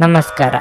ನಮಸ್ಕಾರ.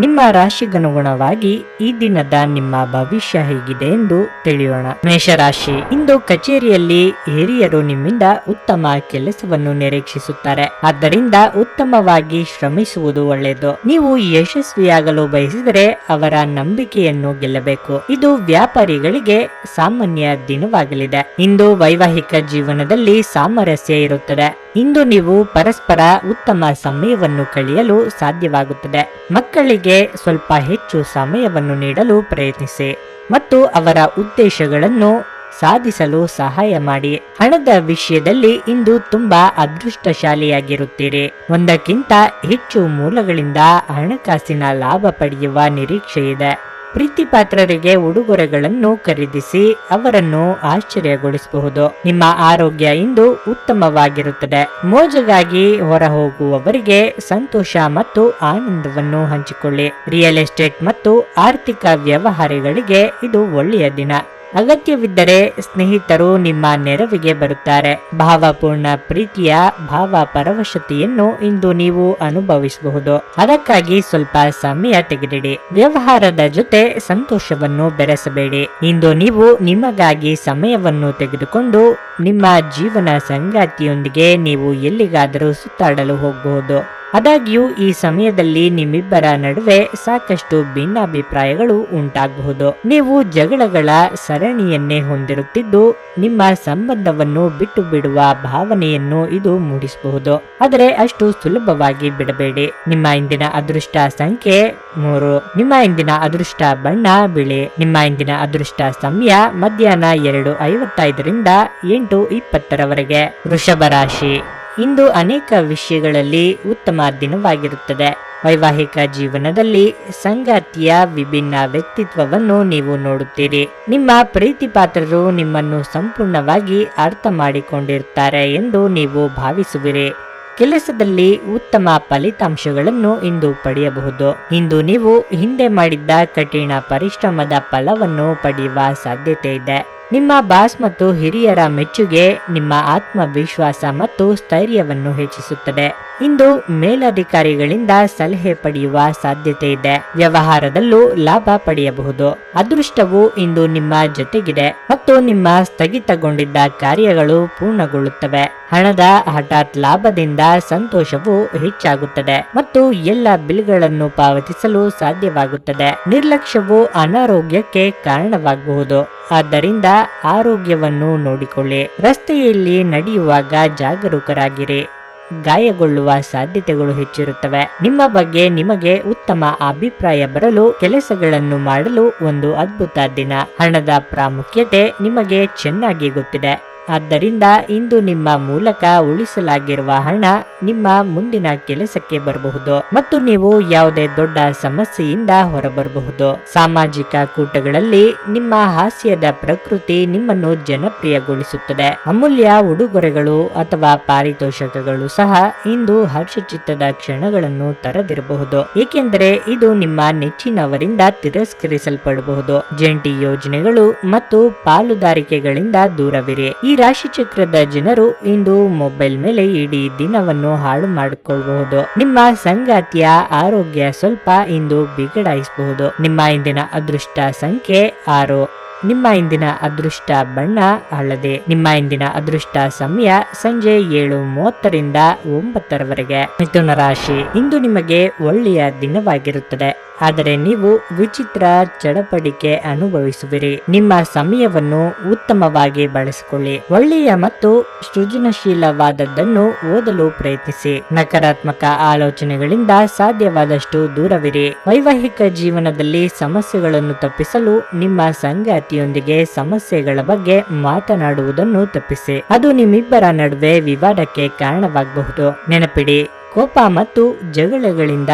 ನಿಮ್ಮ ರಾಶಿಗನುಗುಣವಾಗಿ ಈ ದಿನದ ನಿಮ್ಮ ಭವಿಷ್ಯ ಹೇಗಿದೆ ಎಂದು ತಿಳಿಯೋಣ. ಮೇಷರಾಶಿ. ಇಂದು ಕಚೇರಿಯಲ್ಲಿ ಹಿರಿಯರು ನಿಮ್ಮಿಂದ ಉತ್ತಮ ಕೆಲಸವನ್ನು ನಿರೀಕ್ಷಿಸುತ್ತಾರೆ. ಆದ್ದರಿಂದ ಉತ್ತಮವಾಗಿ ಶ್ರಮಿಸುವುದು ಒಳ್ಳೆಯದು. ನೀವು ಯಶಸ್ವಿಯಾಗಲು ಬಯಸಿದರೆ ಅವರ ನಂಬಿಕೆಯನ್ನು ಗೆಲ್ಲಬೇಕು. ಇದು ವ್ಯಾಪಾರಿಗಳಿಗೆ ಸಾಮಾನ್ಯ ದಿನವಾಗಲಿದೆ. ಇಂದು ವೈವಾಹಿಕ ಜೀವನದಲ್ಲಿ ಸಾಮರಸ್ಯ ಇರುತ್ತದೆ. ಇಂದು ನೀವು ಪರಸ್ಪರ ಉತ್ತಮ ಸಮಯವನ್ನು ಕಳೆಯಲು ಸಾಧ್ಯವಾಗುತ್ತದೆ. ಮಕ್ಕಳಿಗೆ ಸ್ವಲ್ಪ ಹೆಚ್ಚು ಸಮಯವನ್ನು ನೀಡಲು ಪ್ರಯತ್ನಿಸಿ ಮತ್ತು ಅವರ ಉದ್ದೇಶಗಳನ್ನು ಸಾಧಿಸಲು ಸಹಾಯ ಮಾಡಿ. ಹಣದ ವಿಷಯದಲ್ಲಿ ಇಂದು ತುಂಬಾ ಅದೃಷ್ಟಶಾಲಿಯಾಗಿರುತ್ತೀರಿ. ಒಂದಕ್ಕಿಂತ ಹೆಚ್ಚು ಮೂಲಗಳಿಂದ ಹಣಕಾಸಿನ ಲಾಭ ಪಡೆಯುವ ನಿರೀಕ್ಷೆ ಇದೆ ಪ್ರೀತಿಪಾತ್ರರಿಗೆ ಉಡುಗೊರೆಗಳನ್ನು ಖರೀದಿಸಿ ಅವರನ್ನು ಆಶ್ಚರ್ಯಗೊಳಿಸಬಹುದು. ನಿಮ್ಮ ಆರೋಗ್ಯ ಇಂದು ಉತ್ತಮವಾಗಿರುತ್ತದೆ. ಮೋಜಗಾಗಿ ಹೊರ ಹೋಗುವವರಿಗೆ ಸಂತೋಷ ಮತ್ತು ಆನಂದವನ್ನು ಹಂಚಿಕೊಳ್ಳಿ. ರಿಯಲ್ ಎಸ್ಟೇಟ್ ಮತ್ತು ಆರ್ಥಿಕ ವ್ಯವಹಾರಗಳಿಗೆ ಇದು ಒಳ್ಳೆಯ ದಿನ. ಅಗತ್ಯವಿದ್ದರೆ ಸ್ನೇಹಿತರು ನಿಮ್ಮ ನೆರವಿಗೆ ಬರುತ್ತಾರೆ. ಭಾವಪೂರ್ಣ ಪ್ರೀತಿಯ ಭಾವ ಪರವಶತೆಯನ್ನು ಇಂದು ನೀವು ಅನುಭವಿಸಬಹುದು. ಅದಕ್ಕಾಗಿ ಸ್ವಲ್ಪ ಸಮಯ ತೆಗೆದಿಡಿ. ವ್ಯವಹಾರದ ಜೊತೆ ಸಂತೋಷವನ್ನು ಬೆರೆಸಬೇಡಿ. ಇಂದು ನೀವು ನಿಮಗಾಗಿ ಸಮಯವನ್ನು ತೆಗೆದುಕೊಂಡು ನಿಮ್ಮ ಜೀವನ ಸಂಗಾತಿಯೊಂದಿಗೆ ನೀವು ಎಲ್ಲಿಗಾದರೂ ಸುತ್ತಾಡಲು ಹೋಗಬಹುದು. ಆದಾಗ್ಯೂ, ಈ ಸಮಯದಲ್ಲಿ ನಿಮ್ಮಿಬ್ಬರ ನಡುವೆ ಸಾಕಷ್ಟು ಭಿನ್ನಾಭಿಪ್ರಾಯಗಳು ಉಂಟಾಗಬಹುದು. ನೀವು ಜಗಳಗಳ ಸರಣಿಯನ್ನೇ ಹೊಂದಿರುತ್ತಿದ್ದು, ನಿಮ್ಮ ಸಂಬಂಧವನ್ನು ಬಿಟ್ಟು ಬಿಡುವ ಭಾವನೆಯನ್ನು ಇದು ಮೂಡಿಸಬಹುದು. ಆದರೆ ಅಷ್ಟು ಸುಲಭವಾಗಿ ಬಿಡಬೇಡಿ. ನಿಮ್ಮ ಇಂದಿನ ಅದೃಷ್ಟ ಸಂಖ್ಯೆ ಮೂರು. ನಿಮ್ಮ ಇಂದಿನ ಅದೃಷ್ಟ ಬಣ್ಣ ಬಿಳಿ. ನಿಮ್ಮ ಇಂದಿನ ಅದೃಷ್ಟ ಸಮಯ ಮಧ್ಯಾಹ್ನ ಎರಡು ಐವತ್ತೈದರಿಂದ ಎಂಟು ಇಪ್ಪತ್ತರವರೆಗೆ. ವೃಷಭ ರಾಶಿ. ಇಂದು ಅನೇಕ ವಿಷಯಗಳಲ್ಲಿ ಉತ್ತಮ ದಿನವಾಗಿರುತ್ತದೆ. ವೈವಾಹಿಕ ಜೀವನದಲ್ಲಿ ಸಂಗಾತಿಯ ವಿಭಿನ್ನ ವ್ಯಕ್ತಿತ್ವವನ್ನು ನೀವು ನೋಡುತ್ತೀರಿ. ನಿಮ್ಮ ಪ್ರೀತಿ ಪಾತ್ರರು ನಿಮ್ಮನ್ನು ಸಂಪೂರ್ಣವಾಗಿ ಅರ್ಥ ಮಾಡಿಕೊಂಡಿರುತ್ತಾರೆ ಎಂದು ನೀವು ಭಾವಿಸುವಿರಿ. ಕೆಲಸದಲ್ಲಿ ಉತ್ತಮ ಫಲಿತಾಂಶಗಳನ್ನು ಇಂದು ಪಡೆಯಬಹುದು. ಇಂದು ನೀವು ಹಿಂದೆ ಮಾಡಿದ್ದ ಕಠಿಣ ಪರಿಶ್ರಮದ ಫಲವನ್ನು ಪಡೆಯುವ ಸಾಧ್ಯತೆ ಇದೆ. ನಿಮ್ಮ ಬಾಸ್ ಮತ್ತು ಹಿರಿಯರ ಮೆಚ್ಚುಗೆ ನಿಮ್ಮ ಆತ್ಮವಿಶ್ವಾಸ ಮತ್ತು ಸ್ಥೈರ್ಯವನ್ನು ಹೆಚ್ಚಿಸುತ್ತದೆ. ಇಂದು ಮೇಲಧಿಕಾರಿಗಳಿಂದ ಸಲಹೆ ಪಡೆಯುವ ಸಾಧ್ಯತೆ ಇದೆ. ವ್ಯವಹಾರದಲ್ಲೂ ಲಾಭ ಪಡೆಯಬಹುದು. ಅದೃಷ್ಟವು ಇಂದು ನಿಮ್ಮ ಜೊತೆಗಿದೆ ಮತ್ತು ನಿಮ್ಮ ಸ್ಥಗಿತಗೊಂಡಿದ್ದ ಕಾರ್ಯಗಳು ಪೂರ್ಣಗೊಳ್ಳುತ್ತವೆ. ಹಣದ ಹಠಾತ್ ಲಾಭದಿಂದ ಸಂತೋಷವು ಹೆಚ್ಚಾಗುತ್ತದೆ ಮತ್ತು ಎಲ್ಲ ಬಿಲ್ಗಳನ್ನು ಪಾವತಿಸಲು ಸಾಧ್ಯವಾಗುತ್ತದೆ. ನಿರ್ಲಕ್ಷ್ಯವು ಅನಾರೋಗ್ಯಕ್ಕೆ ಕಾರಣವಾಗಬಹುದು. ಆದ್ದರಿಂದ ಆರೋಗ್ಯವನ್ನು ನೋಡಿಕೊಳ್ಳಿ. ರಸ್ತೆಯಲ್ಲಿ ನಡೆಯುವಾಗ ಜಾಗರೂಕರಾಗಿರಿ. ಗಾಯಗೊಳ್ಳುವ ಸಾಧ್ಯತೆಗಳು ಹೆಚ್ಚಿರುತ್ತವೆ. ನಿಮ್ಮ ಬಗ್ಗೆ ನಿಮಗೆ ಉತ್ತಮ ಅಭಿಪ್ರಾಯ ಬರಲು ಕೆಲಸಗಳನ್ನು ಮಾಡಲು ಒಂದು ಅದ್ಭುತ ದಿನ. ಹಣದ ಪ್ರಾಮುಖ್ಯತೆ ನಿಮಗೆ ಚೆನ್ನಾಗಿ ಗೊತ್ತಿದೆ. ಆದ್ದರಿಂದ ಇಂದು ನಿಮ್ಮ ಮೂಲಕ ಉಳಿಸಲಾಗಿರುವ ಹಣ ನಿಮ್ಮ ಮುಂದಿನ ಕೆಲಸಕ್ಕೆ ಬರಬಹುದು ಮತ್ತು ನೀವು ಯಾವುದೇ ದೊಡ್ಡ ಸಮಸ್ಯೆಯಿಂದ ಹೊರಬರಬಹುದು. ಸಾಮಾಜಿಕ ಕೂಟಗಳಲ್ಲಿ ನಿಮ್ಮ ಹಾಸ್ಯದ ಪ್ರಕೃತಿ ನಿಮ್ಮನ್ನು ಜನಪ್ರಿಯಗೊಳಿಸುತ್ತದೆ. ಅಮೂಲ್ಯ ಉಡುಗೊರೆಗಳು ಅಥವಾ ಪಾರಿತೋಷಕಗಳು ಸಹ ಇಂದು ಹರ್ಷಚಿತ್ತದ ಕ್ಷಣಗಳನ್ನು ತರದಿರಬಹುದು. ಏಕೆಂದರೆ ಇದು ನಿಮ್ಮ ನೆಚ್ಚಿನವರಿಂದ ತಿರಸ್ಕರಿಸಲ್ಪಡಬಹುದು. ಜಂಟಿ ಯೋಜನೆಗಳು ಮತ್ತು ಪಾಲುದಾರಿಕೆಗಳಿಂದ ದೂರವಿರಿ. ಈ ರಾಶಿ ಚಕ್ರದ ಜನರು ಇಂದು ಮೊಬೈಲ್ ಮೇಲೆ ಇಡೀ ದಿನವನ್ನು ಹಾಳು ಮಾಡಿಕೊಳ್ಳಬಹುದು. ನಿಮ್ಮ ಸಂಗಾತಿಯ ಆರೋಗ್ಯ ಸ್ವಲ್ಪ ಇಂದು ಬಿಗಡಾಯಿಸಬಹುದು. ನಿಮ್ಮ ಇಂದಿನ ಅದೃಷ್ಟ ಸಂಖ್ಯೆ ಆರು. ನಿಮ್ಮ ಇಂದಿನ ಅದೃಷ್ಟ ಬಣ್ಣ ಹಳದಿ. ನಿಮ್ಮ ಇಂದಿನ ಅದೃಷ್ಟ ಸಮಯ ಸಂಜೆ ಏಳು ಮೂವತ್ತರಿಂದ ಒಂಬತ್ತರವರೆಗೆ. ಮಿಥುನ ರಾಶಿ ಇಂದು ನಿಮಗೆ ಒಳ್ಳೆಯ ದಿನವಾಗಿರುತ್ತದೆ. ಆದರೆ ನೀವು ವಿಚಿತ್ರ ಚಡಪಡಿಕೆ ಅನುಭವಿಸುವಿರಿ. ನಿಮ್ಮ ಸಮಯವನ್ನು ಉತ್ತಮವಾಗಿ ಬಳಸಿಕೊಳ್ಳಿ. ಒಳ್ಳೆಯ ಮತ್ತು ಸೃಜನಶೀಲವಾದದ್ದನ್ನು ಓದಲು ಪ್ರಯತ್ನಿಸಿ. ನಕಾರಾತ್ಮಕ ಆಲೋಚನೆಗಳಿಂದ ಸಾಧ್ಯವಾದಷ್ಟು ದೂರವಿರಿ. ವೈವಾಹಿಕ ಜೀವನದಲ್ಲಿ ಸಮಸ್ಯೆಗಳನ್ನು ತಪ್ಪಿಸಲು ನಿಮ್ಮ ಸಂಗಾತಿಯೊಂದಿಗೆ ಸಮಸ್ಯೆಗಳ ಬಗ್ಗೆ ಮಾತನಾಡುವುದನ್ನು ತಪ್ಪಿಸಿ. ಅದು ನಿಮ್ಮಿಬ್ಬರ ನಡುವೆ ವಿವಾದಕ್ಕೆ ಕಾರಣವಾಗಬಹುದು. ನೆನಪಿಡಿ ಕೋಪ ಮತ್ತು ಜಗಳಗಳಿಂದ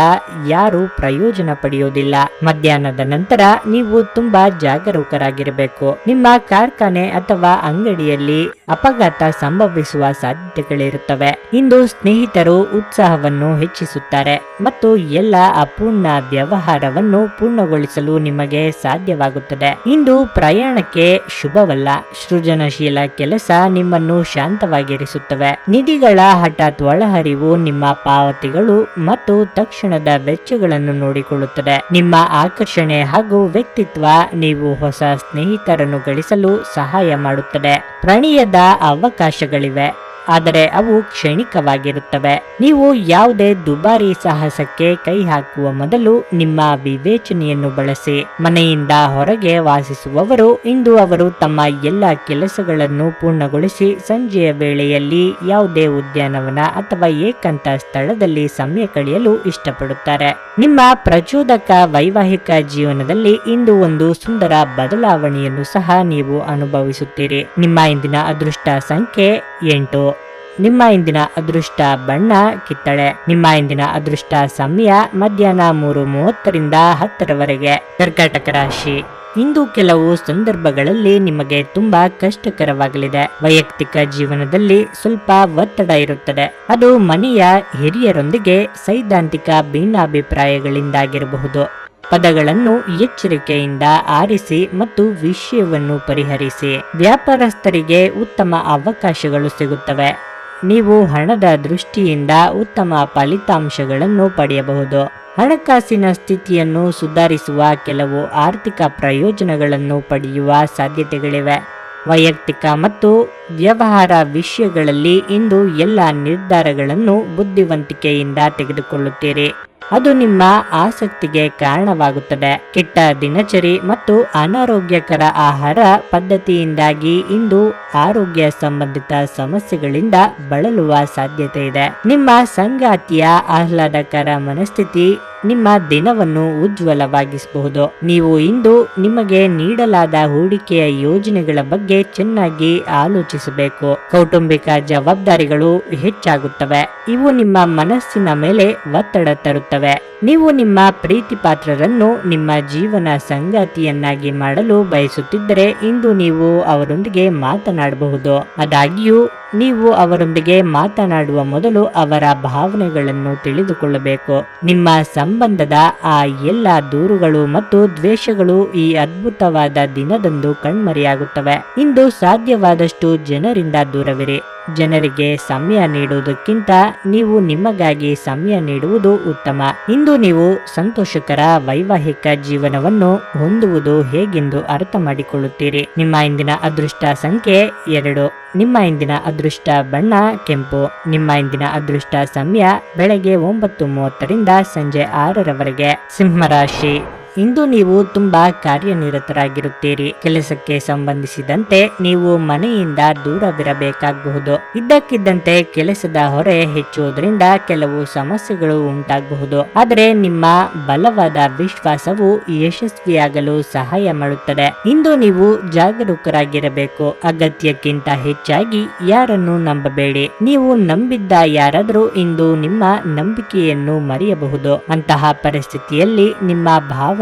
ಯಾರು ಪ್ರಯೋಜನ ಪಡೆಯುವುದಿಲ್ಲ ಮಧ್ಯಾಹ್ನದ ನಂತರ ನೀವು ತುಂಬಾ ಜಾಗರೂಕರಾಗಿರಬೇಕು. ನಿಮ್ಮ ಕಾರ್ಖಾನೆ ಅಥವಾ ಅಂಗಡಿಯಲ್ಲಿ ಅಪಘಾತ ಸಂಭವಿಸುವ ಸಾಧ್ಯತೆಗಳಿರುತ್ತವೆ. ಇಂದು ಸ್ನೇಹಿತರು ಉತ್ಸಾಹವನ್ನು ಹೆಚ್ಚಿಸುತ್ತಾರೆ ಮತ್ತು ಎಲ್ಲ ಅಪೂರ್ಣ ವ್ಯವಹಾರವನ್ನು ಪೂರ್ಣಗೊಳಿಸಲು ನಿಮಗೆ ಸಾಧ್ಯವಾಗುತ್ತದೆ. ಇಂದು ಪ್ರಯಾಣಕ್ಕೆ ಶುಭವಲ್ಲ. ಸೃಜನಶೀಲ ಕೆಲಸ ನಿಮ್ಮನ್ನು ಶಾಂತವಾಗಿರಿಸುತ್ತವೆ. ನಿಧಿಗಳ ಹಠಾತ್ ಒಳಹರಿವು ನಿಮ್ಮ ಪಾವತಿಗಳು ಮತ್ತು ತಕ್ಷಣದ ವೆಚ್ಚಗಳನ್ನು ನೋಡಿಕೊಳ್ಳುತ್ತದೆ. ನಿಮ್ಮ ಆಕರ್ಷಣೆ ಹಾಗೂ ವ್ಯಕ್ತಿತ್ವ ನೀವು ಹೊಸ ಸ್ನೇಹಿತರನ್ನು ಗಳಿಸಲು ಸಹಾಯ ಮಾಡುತ್ತದೆ. ಪ್ರಣಯದ ಅವಕಾಶಗಳಿವೆ. ಆದರೆ ಅವು ಕ್ಷಣಿಕವಾಗಿರುತ್ತವೆ. ನೀವು ಯಾವುದೇ ದುಬಾರಿ ಸಾಹಸಕ್ಕೆ ಕೈ ಹಾಕುವ ಮೊದಲು ನಿಮ್ಮ ವಿವೇಚನೆಯನ್ನು ಬಳಸಿ. ಮನೆಯಿಂದ ಹೊರಗೆ ವಾಸಿಸುವವರು ಇಂದು ಅವರು ತಮ್ಮ ಎಲ್ಲ ಕೆಲಸಗಳನ್ನು ಪೂರ್ಣಗೊಳಿಸಿ ಸಂಜೆಯ ವೇಳೆಯಲ್ಲಿ ಯಾವುದೇ ಉದ್ಯಾನವನ ಅಥವಾ ಏಕಾಂತ ಸ್ಥಳದಲ್ಲಿ ಸಮಯ ಕಳೆಯಲು ಇಷ್ಟಪಡುತ್ತಾರೆ. ನಿಮ್ಮ ಪ್ರಚೋದಕ ವೈವಾಹಿಕ ಜೀವನದಲ್ಲಿ ಇಂದು ಒಂದು ಸುಂದರ ಬದಲಾವಣೆಯನ್ನು ಸಹ ನೀವು ಅನುಭವಿಸುತ್ತೀರಿ. ನಿಮ್ಮ ಇಂದಿನ ಅದೃಷ್ಟ ಸಂಖ್ಯೆ ಎಂಟು. ನಿಮ್ಮ ಇಂದಿನ ಅದೃಷ್ಟ ಬಣ್ಣ ಕಿತ್ತಳೆ. ನಿಮ್ಮ ಇಂದಿನ ಅದೃಷ್ಟ ಸಮಯ ಮಧ್ಯಾಹ್ನ ಮೂರು ಮೂವತ್ತರಿಂದ ಹತ್ತರವರೆಗೆ. ಕರ್ಕಾಟಕ ರಾಶಿ. ಇಂದು ಕೆಲವು ಸಂದರ್ಭಗಳಲ್ಲಿ ನಿಮಗೆ ತುಂಬಾ ಕಷ್ಟಕರವಾಗಲಿದೆ. ವೈಯಕ್ತಿಕ ಜೀವನದಲ್ಲಿ ಸ್ವಲ್ಪ ಒತ್ತಡ ಇರುತ್ತದೆ. ಅದು ಮನೆಯ ಹಿರಿಯರೊಂದಿಗೆ ಸೈದ್ಧಾಂತಿಕ ಭಿನ್ನಾಭಿಪ್ರಾಯಗಳಿಂದಾಗಿರಬಹುದು. ಪದಗಳನ್ನು ಎಚ್ಚರಿಕೆಯಿಂದ ಆರಿಸಿ ಮತ್ತು ವಿಷಯವನ್ನು ಪರಿಹರಿಸಿ. ವ್ಯಾಪಾರಸ್ಥರಿಗೆ ಉತ್ತಮ ಅವಕಾಶಗಳು ಸಿಗುತ್ತವೆ. ನೀವು ಹಣದ ದೃಷ್ಟಿಯಿಂದ ಉತ್ತಮ ಫಲಿತಾಂಶಗಳನ್ನು ಪಡೆಯಬಹುದು. ಹಣಕಾಸಿನ ಸ್ಥಿತಿಯನ್ನು ಸುಧಾರಿಸುವ ಕೆಲವು ಆರ್ಥಿಕ ಪ್ರಯೋಜನಗಳನ್ನು ಪಡೆಯುವ ಸಾಧ್ಯತೆಗಳಿವೆ. ವೈಯಕ್ತಿಕ ಮತ್ತು ವ್ಯವಹಾರ ವಿಷಯಗಳಲ್ಲಿ ಇಂದು ಎಲ್ಲ ನಿರ್ಧಾರಗಳನ್ನು ಬುದ್ಧಿವಂತಿಕೆಯಿಂದ ತೆಗೆದುಕೊಳ್ಳುತ್ತೀರಿ. ಅದು ನಿಮ್ಮ ಆಸಕ್ತಿಗೆ ಕಾರಣವಾಗುತ್ತದೆ. ಕೆಟ್ಟ ದಿನಚರಿ ಮತ್ತು ಅನಾರೋಗ್ಯಕರ ಆಹಾರ ಪದ್ಧತಿಯಿಂದಾಗಿ ಇಂದು ಆರೋಗ್ಯ ಸಂಬಂಧಿತ ಸಮಸ್ಯೆಗಳಿಂದ ಬಳಲುವ ಸಾಧ್ಯತೆ ಇದೆ. ನಿಮ್ಮ ಸಂಗಾತಿಯ ಆಹ್ಲಾದಕರ ಮನಸ್ಥಿತಿ ನಿಮ್ಮ ದಿನವನ್ನು ಉಜ್ವಲವಾಗಿಸಬಹುದು. ನೀವು ಇಂದು ನಿಮಗೆ ನೀಡಲಾದ ಹೂಡಿಕೆಯ ಯೋಜನೆಗಳ ಬಗ್ಗೆ ಚೆನ್ನಾಗಿ ಆಲೋಚಿಸಬೇಕು. ಕೌಟುಂಬಿಕ ಜವಾಬ್ದಾರಿಗಳು ಹೆಚ್ಚಾಗುತ್ತವೆ. ಇವು ನಿಮ್ಮ ಮನಸ್ಸಿನ ಮೇಲೆ ಒತ್ತಡ ತರುತ್ತವೆ. ನೀವು ನಿಮ್ಮ ಪ್ರೀತಿ ಪಾತ್ರರನ್ನು ನಿಮ್ಮ ಜೀವನ ಸಂಗಾತಿಯನ್ನಾಗಿ ಮಾಡಲು ಬಯಸುತ್ತಿದ್ದರೆ ಇಂದು ನೀವು ಅವರೊಂದಿಗೆ ಮಾತನಾಡಬಹುದು. ಆದಾಗ್ಯೂ, ನೀವು ಅವರೊಂದಿಗೆ ಮಾತನಾಡುವ ಮೊದಲು ಅವರ ಭಾವನೆಗಳನ್ನು ತಿಳಿದುಕೊಳ್ಳಬೇಕು. ನಿಮ್ಮ ಸಂಬಂಧದ ಆ ಎಲ್ಲ ದೂರುಗಳು ಮತ್ತು ದ್ವೇಷಗಳು ಈ ಅದ್ಭುತವಾದ ದಿನದಂದು ಕಣ್ಮರೆಯಾಗುತ್ತವೆ. ಇಂದು ಸಾಧ್ಯವಾದಷ್ಟು ಜನರಿಂದ ದೂರವಿರಿ. ಜನರಿಗೆ ಸಮಯ ನೀಡುವುದಕ್ಕಿಂತ ನೀವು ನಿಮಗಾಗಿ ಸಮಯ ನೀಡುವುದು ಉತ್ತಮ. ಇಂದು ನೀವು ಸಂತೋಷಕರ ವೈವಾಹಿಕ ಜೀವನವನ್ನು ಹೊಂದುವುದು ಹೇಗೆಂದು ಅರ್ಥ ಮಾಡಿಕೊಳ್ಳುತ್ತೀರಿ? ನಿಮ್ಮ ಇಂದಿನ ಅದೃಷ್ಟ ಸಂಖ್ಯೆ ಎರಡು. ನಿಮ್ಮ ಇಂದಿನ ಅದೃಷ್ಟ ಬಣ್ಣ ಕೆಂಪು. ನಿಮ್ಮ ಇಂದಿನ ಅದೃಷ್ಟ ಸಮಯ ಬೆಳಗ್ಗೆ ಒಂಬತ್ತು ಮೂವತ್ತರಿಂದ ಸಂಜೆ ಆರರವರೆಗೆ. ಸಿಂಹರಾಶಿ. ಇಂದು ನೀವು ತುಂಬಾ ಕಾರ್ಯನಿರತರಾಗಿರುತ್ತೀರಿ. ಕೆಲಸಕ್ಕೆ ಸಂಬಂಧಿಸಿದಂತೆ ನೀವು ಮನೆಯಿಂದ ದೂರವಿರಬೇಕಾಗಬಹುದು. ಇದ್ದಕ್ಕಿದ್ದಂತೆ ಕೆಲಸದ ಹೊರೆ ಹೆಚ್ಚುವುದರಿಂದ ಕೆಲವು ಸಮಸ್ಯೆಗಳು ಉಂಟಾಗಬಹುದು. ಆದರೆ ನಿಮ್ಮ ಬಲವಾದ ವಿಶ್ವಾಸವು ಯಶಸ್ವಿಯಾಗಲು ಸಹಾಯ ಮಾಡುತ್ತದೆ. ಇಂದು ನೀವು ಜಾಗರೂಕರಾಗಿರಬೇಕು. ಅಗತ್ಯಕ್ಕಿಂತ ಹೆಚ್ಚಾಗಿ ಯಾರನ್ನು ನಂಬಬೇಡಿ. ನೀವು ನಂಬಿದ್ದ ಯಾರಾದರೂ ಇಂದು ನಿಮ್ಮ ನಂಬಿಕೆಯನ್ನು ಮರೆಯಬಹುದು. ಅಂತಹ ಪರಿಸ್ಥಿತಿಯಲ್ಲಿ ನಿಮ್ಮ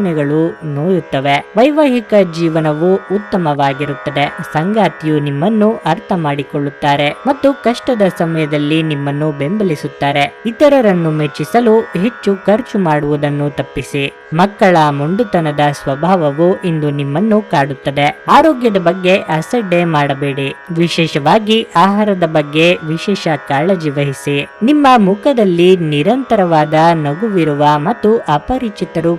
ಭಾವನೆಗಳು ನೋಯುತ್ತವೆ. ವೈವಾಹಿಕ ಜೀವನವು ಉತ್ತಮವಾಗಿರುತ್ತದೆ. ಸಂಗಾತಿಯು ನಿಮ್ಮನ್ನು ಅರ್ಥ ಮಾಡಿಕೊಳ್ಳುತ್ತಾರೆ ಮತ್ತು ಕಷ್ಟದ ಸಮಯದಲ್ಲಿ ನಿಮ್ಮನ್ನು ಬೆಂಬಲಿಸುತ್ತಾರೆ. ಇತರರನ್ನು ಮೆಚ್ಚಿಸಲು ಹೆಚ್ಚು ಖರ್ಚು ಮಾಡುವುದನ್ನು ತಪ್ಪಿಸಿ. ಮಕ್ಕಳ ಮೊಂಡುತನದ ಸ್ವಭಾವವು ಇಂದು ನಿಮ್ಮನ್ನು ಕಾಡುತ್ತದೆ. ಆರೋಗ್ಯದ ಬಗ್ಗೆ ಅಸಡ್ಡೆ ಮಾಡಬೇಡಿ. ವಿಶೇಷವಾಗಿ ಆಹಾರದ ಬಗ್ಗೆ ವಿಶೇಷ ಕಾಳಜಿ ವಹಿಸಿ. ನಿಮ್ಮ ಮುಖದಲ್ಲಿ ನಿರಂತರವಾದ ನಗುವಿರುವ ಮತ್ತು ಅಪರಿಚಿತರು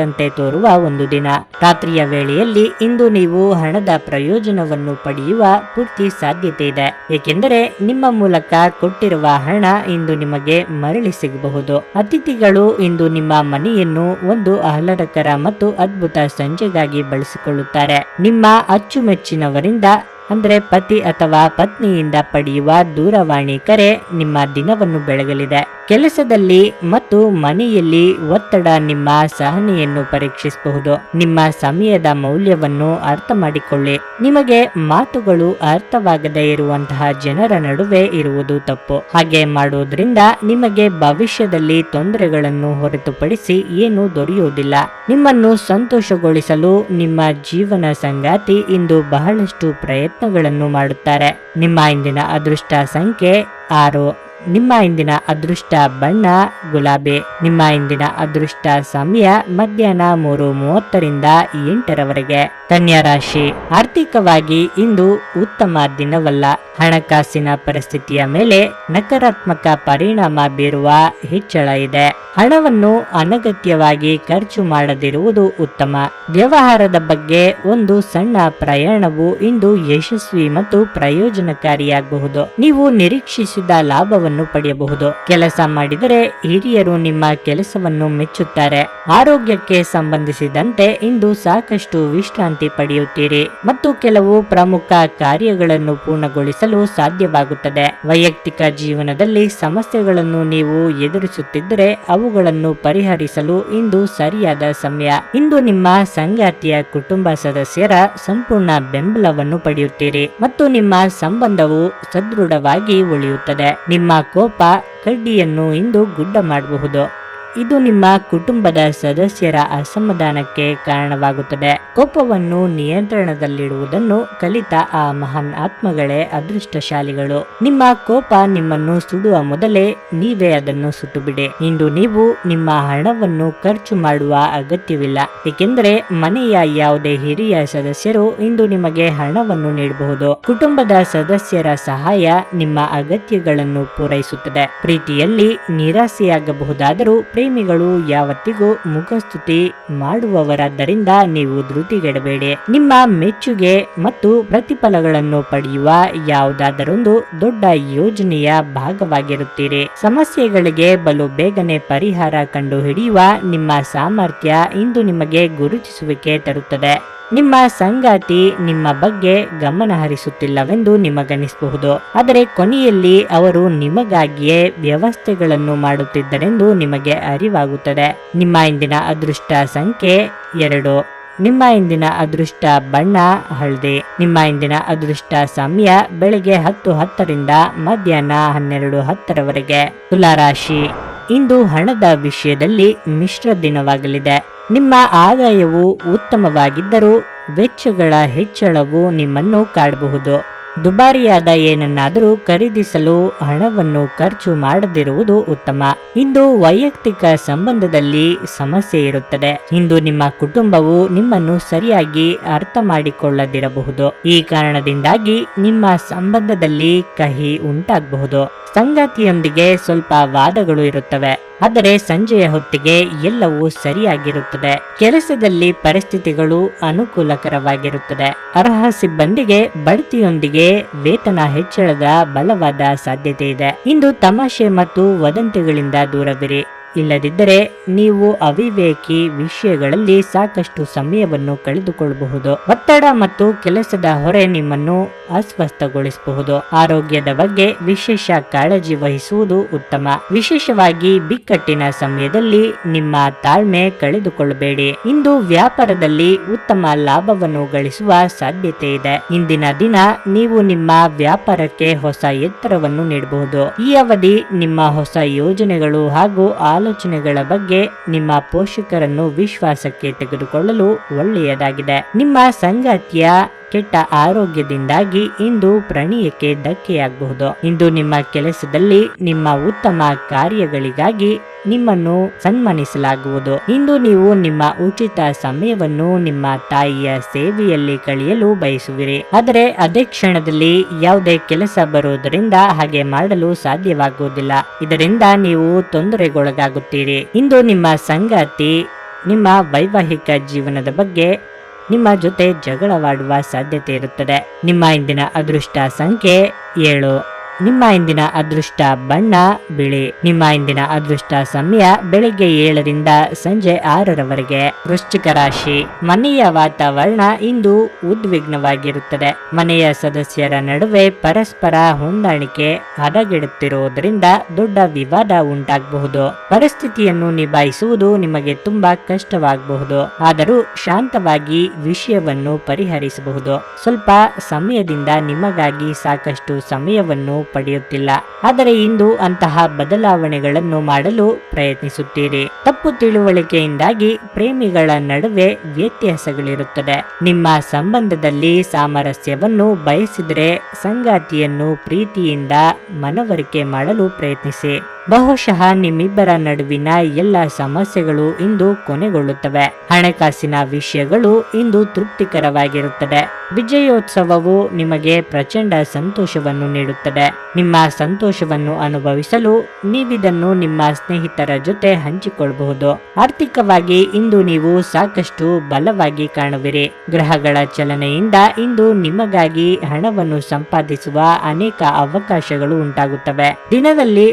ಪರಿಚಿತರಂತೆ ತೋರುವ ಒಂದು ದಿನ. ರಾತ್ರಿಯ ವೇಳೆಯಲ್ಲಿ ಇಂದು ನೀವು ಹಣದ ಪ್ರಯೋಜನವನ್ನು ಪಡೆಯುವ ಪೂರ್ತಿ ಸಾಧ್ಯತೆ ಇದೆ. ಏಕೆಂದರೆ ನಿಮ್ಮ ಮೂಲಕ ಕೊಟ್ಟಿರುವ ಹಣ ಇಂದು ನಿಮಗೆ ಮರಳಿ ಸಿಗಬಹುದು. ಅತಿಥಿಗಳು ಇಂದು ನಿಮ್ಮ ಮನೆಯನ್ನು ಒಂದು ಆಹ್ಲಾದಕರ ಮತ್ತು ಅದ್ಭುತ ಸಂಜೆಗಾಗಿ ಬಳಸಿಕೊಳ್ಳುತ್ತಾರೆ. ನಿಮ್ಮ ಅಚ್ಚುಮೆಚ್ಚಿನವರಿಂದ ಅಂದ್ರೆ ಪತಿ ಅಥವಾ ಪತ್ನಿಯಿಂದ ಪಡೆಯುವ ದೂರವಾಣಿ ಕರೆ ನಿಮ್ಮ ದಿನವನ್ನು ಬೆಳಗಲಿದೆ. ಕೆಲಸದಲ್ಲಿ ಮತ್ತು ಮನೆಯಲ್ಲಿ ಒತ್ತಡ ನಿಮ್ಮ ಸಹನೆಯನ್ನು ಪರೀಕ್ಷಿಸಬಹುದು. ನಿಮ್ಮ ಸಮಯದ ಮೌಲ್ಯವನ್ನು ಅರ್ಥ ಮಾಡಿಕೊಳ್ಳಿ. ನಿಮಗೆ ಮಾತುಗಳು ಅರ್ಥವಾಗದೇ ಇರುವಂತಹ ಜನರ ನಡುವೆ ಇರುವುದು ತಪ್ಪು. ಹಾಗೆ ಮಾಡುವುದರಿಂದ ನಿಮಗೆ ಭವಿಷ್ಯದಲ್ಲಿ ತೊಂದರೆಗಳನ್ನು ಹೊರತುಪಡಿಸಿ ಏನೂ ದೊರೆಯುವುದಿಲ್ಲ. ನಿಮ್ಮನ್ನು ಸಂತೋಷಗೊಳಿಸಲು ನಿಮ್ಮ ಜೀವನ ಸಂಗಾತಿ ಇಂದು ಬಹಳಷ್ಟು ಪ್ರಯತ್ನಗಳನ್ನು ಮಾಡುತ್ತಾರೆ. ನಿಮ್ಮ ಇಂದಿನ ಅದೃಷ್ಟ ಸಂಖ್ಯೆ ಆರು. ನಿಮ್ಮ ಇಂದಿನ ಅದೃಷ್ಟ ಬಣ್ಣ, ಗುಲಾಬಿ. ನಿಮ್ಮ ಇಂದಿನ ಅದೃಷ್ಟ ಸಮಯ ಮಧ್ಯಾಹ್ನ ಮೂರು ಮೂವತ್ತರಿಂದ ಎಂಟರವರೆಗೆ. ಕನ್ಯಾ ರಾಶಿ. ಆರ್ಥಿಕವಾಗಿ ಇಂದು ಉತ್ತಮ ದಿನವಲ್ಲ. ಹಣಕಾಸಿನ ಪರಿಸ್ಥಿತಿಯ ಮೇಲೆ ನಕಾರಾತ್ಮಕ ಪರಿಣಾಮ ಬೀರುವ ಹೆಚ್ಚಳ ಇದೆ. ಹಣವನ್ನು ಅನಗತ್ಯವಾಗಿ ಖರ್ಚು ಮಾಡದಿರುವುದು ಉತ್ತಮ. ವ್ಯವಹಾರದ ಬಗ್ಗೆ ಒಂದು ಸಣ್ಣ ಪ್ರಯಾಣವು ಇಂದು ಯಶಸ್ವಿ ಮತ್ತು ಪ್ರಯೋಜನಕಾರಿಯಾಗಬಹುದು. ನೀವು ನಿರೀಕ್ಷಿಸಿದ ಲಾಭವನ್ನು ಪಡೆಯಬಹುದು. ಕೆಲಸ ಮಾಡಿದರೆ ಹಿರಿಯರು ನಿಮ್ಮ ಕೆಲಸವನ್ನು ಮೆಚ್ಚುತ್ತಾರೆ. ಆರೋಗ್ಯಕ್ಕೆ ಸಂಬಂಧಿಸಿದಂತೆ ಇಂದು ಸಾಕಷ್ಟು ವಿಶ್ರಾಂತಿ ಪಡೆಯುತ್ತೀರಿ ಮತ್ತು ಕೆಲವು ಪ್ರಮುಖ ಕಾರ್ಯಗಳನ್ನು ಪೂರ್ಣಗೊಳಿಸಲು ಸಾಧ್ಯವಾಗುತ್ತದೆ. ವೈಯಕ್ತಿಕ ಜೀವನದಲ್ಲಿ ಸಮಸ್ಯೆಗಳನ್ನು ನೀವು ಎದುರಿಸುತ್ತಿದ್ದರೆ ಅವುಗಳನ್ನು ಪರಿಹರಿಸಲು ಇಂದು ಸರಿಯಾದ ಸಮಯ. ಇಂದು ನಿಮ್ಮ ಸಂಗಾತಿಯ ಕುಟುಂಬ ಸದಸ್ಯರ ಸಂಪೂರ್ಣ ಬೆಂಬಲವನ್ನು ಪಡೆಯುತ್ತೀರಿ ಮತ್ತು ನಿಮ್ಮ ಸಂಬಂಧವು ಸದೃಢವಾಗಿ ಉಳಿಯುತ್ತದೆ. ನಿಮ್ಮ ಕೋಪ ಕಡ್ಡಿಯನ್ನು ಇಂದು ಗುಡ್ಡ ಮಾಡಬಹುದು. ಇದು ನಿಮ್ಮ ಕುಟುಂಬದ ಸದಸ್ಯರ ಅಸಮಾಧಾನಕ್ಕೆ ಕಾರಣವಾಗುತ್ತದೆ. ಕೋಪವನ್ನು ನಿಯಂತ್ರಣದಲ್ಲಿಡುವುದನ್ನು ಕಲಿತ ಆ ಮಹಾನ್ ಆತ್ಮಗಳೇ ಅದೃಷ್ಟಶಾಲಿಗಳು. ನಿಮ್ಮ ಕೋಪ ನಿಮ್ಮನ್ನು ಸುಡುವ ಮೊದಲೇ ನೀವೇ ಅದನ್ನು ಸುಟ್ಟುಬಿಡಿ. ಇಂದು ನೀವು ನಿಮ್ಮ ಹಣವನ್ನು ಖರ್ಚು ಮಾಡುವ ಅಗತ್ಯವಿಲ್ಲ. ಏಕೆಂದರೆ ಮನೆಯ ಯಾವುದೇ ಹಿರಿಯ ಸದಸ್ಯರು ಇಂದು ನಿಮಗೆ ಹಣವನ್ನು ನೀಡಬಹುದು. ಕುಟುಂಬದ ಸದಸ್ಯರ ಸಹಾಯ ನಿಮ್ಮ ಅಗತ್ಯಗಳನ್ನು ಪೂರೈಸುತ್ತದೆ. ಪ್ರೀತಿಯಲ್ಲಿ ನಿರಾಸೆಯಾಗಬಹುದಾದರೂ ಪ್ರೇಮಿಗಳು ಯಾವತ್ತಿಗೂ ಮುಖಸ್ತುತಿ ಮಾಡುವವರಾದ್ದರಿಂದ ನೀವು ಧೃತಿಗೆಡಬೇಡಿ. ನಿಮ್ಮ ಮೆಚ್ಚುಗೆ ಮತ್ತು ಪ್ರತಿಫಲಗಳನ್ನು ಪಡೆಯುವ ಯಾವುದಾದರೊಂದು ದೊಡ್ಡ ಯೋಜನೆಯ ಭಾಗವಾಗಿರುತ್ತೀರಿ. ಸಮಸ್ಯೆಗಳಿಗೆ ಬಲು ಬೇಗನೆ ಪರಿಹಾರ ಕಂಡುಹಿಡಿಯುವ ನಿಮ್ಮ ಸಾಮರ್ಥ್ಯ ಇಂದು ನಿಮಗೆ ಗುರುತಿಸುವಿಕೆ ತರುತ್ತದೆ. ನಿಮ್ಮ ಸಂಗಾತಿ ನಿಮ್ಮ ಬಗ್ಗೆ ಗಮನ ಹರಿಸುತ್ತಿಲ್ಲವೆಂದು ನಿಮಗನಿಸಬಹುದು. ಆದರೆ ಕೊನೆಯಲ್ಲಿ ಅವರು ನಿಮಗಾಗಿಯೇ ವ್ಯವಸ್ಥೆಗಳನ್ನು ಮಾಡುತ್ತಿದ್ದರೆಂದು ನಿಮಗೆ ಅರಿವಾಗುತ್ತದೆ. ನಿಮ್ಮ ಇಂದಿನ ಅದೃಷ್ಟ ಸಂಖ್ಯೆ ಎರಡು. ನಿಮ್ಮ ಇಂದಿನ ಅದೃಷ್ಟ ಬಣ್ಣ, ಹಳದಿ. ನಿಮ್ಮ ಇಂದಿನ ಅದೃಷ್ಟ ಸಮಯ ಬೆಳಗ್ಗೆ ಹತ್ತು ಹತ್ತರಿಂದ ಮಧ್ಯಾಹ್ನ ಹನ್ನೆರಡು ಹತ್ತರವರೆಗೆ. ತುಲಾರಾಶಿ. ಇಂದು ಹಣದ ವಿಷಯದಲ್ಲಿ ಮಿಶ್ರ ದಿನವಾಗಲಿದೆ. ನಿಮ್ಮ ಆದಾಯವು ಉತ್ತಮವಾಗಿದ್ದರೂ ವೆಚ್ಚಗಳ ಹೆಚ್ಚಳವು ನಿಮ್ಮನ್ನು ಕಾಡಬಹುದು. ದುಬಾರಿಯಾದ ಏನನ್ನಾದರೂ ಖರೀದಿಸಲು ಹಣವನ್ನು ಖರ್ಚು ಮಾಡದಿರುವುದು ಉತ್ತಮ. ಇಂದು ವೈಯಕ್ತಿಕ ಸಂಬಂಧದಲ್ಲಿ ಸಮಸ್ಯೆ ಇರುತ್ತದೆ. ಇಂದು ನಿಮ್ಮ ಕುಟುಂಬವು ನಿಮ್ಮನ್ನು ಸರಿಯಾಗಿ ಅರ್ಥ ಮಾಡಿಕೊಳ್ಳದಿರಬಹುದು. ಈ ಕಾರಣದಿಂದಾಗಿ ನಿಮ್ಮ ಸಂಬಂಧದಲ್ಲಿ ಕಹಿ ಉಂಟಾಗಬಹುದು. ಸಂಗಾತಿಯೊಂದಿಗೆ ಸ್ವಲ್ಪ ವಾದಗಳು ಇರುತ್ತವೆ. ಆದರೆ ಸಂಜೆಯ ಹೊತ್ತಿಗೆ ಎಲ್ಲವೂ ಸರಿಯಾಗಿರುತ್ತದೆ. ಕೆಲಸದಲ್ಲಿ ಪರಿಸ್ಥಿತಿಗಳು ಅನುಕೂಲಕರವಾಗಿರುತ್ತದೆ. ಅರ್ಹ ಸಿಬ್ಬಂದಿಗೆ ಬಡ್ತಿಯೊಂದಿಗೆ ವೇತನ ಹೆಚ್ಚಳದ ಬಲವಾದ ಸಾಧ್ಯತೆ ಇದೆ. ಇಂದು ತಮಾಷೆ ಮತ್ತು ವದಂತಿಗಳಿಂದ ದೂರವಿರಿ. ಇಲ್ಲದಿದ್ದರೆ ನೀವು ಅವಿವೇಕಿ ವಿಷಯಗಳಲ್ಲಿ ಸಾಕಷ್ಟು ಸಮಯವನ್ನು ಕಳೆದುಕೊಳ್ಳಬಹುದು. ಒತ್ತಡ ಮತ್ತು ಕೆಲಸದ ಹೊರೆ ನಿಮ್ಮನ್ನು ಅಸ್ವಸ್ಥಗೊಳಿಸಬಹುದು. ಆರೋಗ್ಯದ ಬಗ್ಗೆ ವಿಶೇಷ ಕಾಳಜಿ ವಹಿಸುವುದು ಉತ್ತಮ. ವಿಶೇಷವಾಗಿ ಬಿಕ್ಕಟ್ಟಿನ ಸಮಯದಲ್ಲಿ ನಿಮ್ಮ ತಾಳ್ಮೆ ಕಳೆದುಕೊಳ್ಳಬೇಡಿ. ಇಂದು ವ್ಯಾಪಾರದಲ್ಲಿ ಉತ್ತಮ ಲಾಭವನ್ನು ಗಳಿಸುವ ಸಾಧ್ಯತೆ ಇದೆ. ಇಂದಿನ ದಿನ ನೀವು ನಿಮ್ಮ ವ್ಯಾಪಾರಕ್ಕೆ ಹೊಸ ಎತ್ತರವನ್ನು ನೀಡಬಹುದು. ಈ ಅವಧಿ ನಿಮ್ಮ ಹೊಸ ಯೋಜನೆಗಳು ಹಾಗೂ ಆಲೋಚನೆಗಳ ಬಗ್ಗೆ ನಿಮ್ಮ ಪೋಷಕರನ್ನು ವಿಶ್ವಾಸಕ್ಕೆ ತೆಗೆದುಕೊಳ್ಳಲು ಒಳ್ಳೆಯದಾಗಿದೆ. ನಿಮ್ಮ ಸಂಗಾತಿಯ ಕೆಟ್ಟ ಆರೋಗ್ಯದಿಂದಾಗಿ ಇಂದು ಪ್ರಣಯಕ್ಕೆ ಧಕ್ಕೆಯಾಗಬಹುದು. ಇಂದು ನಿಮ್ಮ ಕೆಲಸದಲ್ಲಿ ನಿಮ್ಮ ಉತ್ತಮ ಕಾರ್ಯಗಳಿಗಾಗಿ ನಿಮ್ಮನ್ನು ಸನ್ಮಾನಿಸಲಾಗುವುದು. ಇಂದು ನೀವು ನಿಮ್ಮ ಉಚಿತ ಸಮಯವನ್ನು ನಿಮ್ಮ ತಾಯಿಯ ಸೇವೆಯಲ್ಲಿ ಕಳೆಯಲು ಬಯಸುವಿರಿ. ಆದರೆ ಅದೇ ಕ್ಷಣದಲ್ಲಿ ಯಾವುದೇ ಕೆಲಸ ಬರುವುದರಿಂದ ಹಾಗೆ ಮಾಡಲು ಸಾಧ್ಯವಾಗುವುದಿಲ್ಲ. ಇದರಿಂದ ನೀವು ತೊಂದರೆಗೊಳಗಾಗುತ್ತೀರಿ. ಇಂದು ನಿಮ್ಮ ಸಂಗಾತಿ ನಿಮ್ಮ ವೈವಾಹಿಕ ಜೀವನದ ಬಗ್ಗೆ ನಿಮ್ಮ ಜೊತೆ ಜಗಳವಾಡುವ ಸಾಧ್ಯತೆ ಇರುತ್ತದೆ. ನಿಮ್ಮ ಇಂದಿನ ಅದೃಷ್ಟ ಸಂಖ್ಯೆ ಏಳು. ನಿಮ್ಮ ಇಂದಿನ ಅದೃಷ್ಟ ಬಣ್ಣ, ಬಿಳಿ. ನಿಮ್ಮ ಇಂದಿನ ಅದೃಷ್ಟ ಸಮಯ ಬೆಳಿಗ್ಗೆ ಏಳರಿಂದ ಸಂಜೆ ಆರರವರೆಗೆ. ವೃಶ್ಚಿಕ ರಾಶಿ. ಮನೆಯ ವಾತಾವರಣ ಇಂದು ಉದ್ವಿಗ್ನವಾಗಿರುತ್ತದೆ. ಮನೆಯ ಸದಸ್ಯರ ನಡುವೆ ಪರಸ್ಪರ ಹೊಂದಾಣಿಕೆ ಹದಗೆಡುತ್ತಿರುವುದರಿಂದ ದೊಡ್ಡ ವಿವಾದ ಉಂಟಾಗಬಹುದು. ಪರಿಸ್ಥಿತಿಯನ್ನು ನಿಭಾಯಿಸುವುದು ನಿಮಗೆ ತುಂಬಾ ಕಷ್ಟವಾಗಬಹುದು. ಆದರೂ ಶಾಂತವಾಗಿ ವಿಷಯವನ್ನು ಪರಿಹರಿಸಬಹುದು. ಸ್ವಲ್ಪ ಸಮಯದಿಂದ ನಿಮಗಾಗಿ ಸಾಕಷ್ಟು ಸಮಯವನ್ನು ಪಡೆಯುತ್ತಿಲ್ಲ. ಆದರೆ ಇಂದು ಅಂತಹ ಬದಲಾವಣೆಗಳನ್ನು ಮಾಡಲು ಪ್ರಯತ್ನಿಸುತ್ತೀರಿ. ತಪ್ಪು ತಿಳುವಳಿಕೆಯಿಂದಾಗಿ ಪ್ರೇಮಿಗಳ ನಡುವೆ ವ್ಯತ್ಯಾಸಗಳಿರುತ್ತದೆ. ನಿಮ್ಮ ಸಂಬಂಧದಲ್ಲಿ ಸಾಮರಸ್ಯವನ್ನು ಬಯಸಿದರೆ ಸಂಗಾತಿಯನ್ನು ಪ್ರೀತಿಯಿಂದ ಮನವರಿಕೆ ಮಾಡಲು ಪ್ರಯತ್ನಿಸಿ. ಬಹುಶಃ ನಿಮ್ಮಿಬ್ಬರ ನಡುವಿನ ಎಲ್ಲ ಸಮಸ್ಯೆಗಳು ಇಂದು ಕೊನೆಗೊಳ್ಳುತ್ತವೆ. ಹಣಕಾಸಿನ ವಿಷಯಗಳು ಇಂದು ತೃಪ್ತಿಕರವಾಗಿರುತ್ತದೆ. ವಿಜಯೋತ್ಸವವು ನಿಮಗೆ ಪ್ರಚಂಡ ಸಂತೋಷವನ್ನು ನೀಡುತ್ತದೆ. ನಿಮ್ಮ ಸಂತೋಷವನ್ನು ಅನುಭವಿಸಲು ನೀವಿದನ್ನು ನಿಮ್ಮ ಸ್ನೇಹಿತರ ಜೊತೆ ಹಂಚಿಕೊಳ್ಳಬಹುದು ಆರ್ಥಿಕವಾಗಿ ಇಂದು ನೀವು ಸಾಕಷ್ಟು ಬಲವಾಗಿ ಕಾಣುವಿರಿ. ಗ್ರಹಗಳ ಚಲನೆಯಿಂದ ಇಂದು ನಿಮಗಾಗಿ ಹಣವನ್ನು ಸಂಪಾದಿಸುವ ಅನೇಕ ಅವಕಾಶಗಳು ಉಂಟಾಗುತ್ತವೆ. ದಿನದಲ್ಲಿ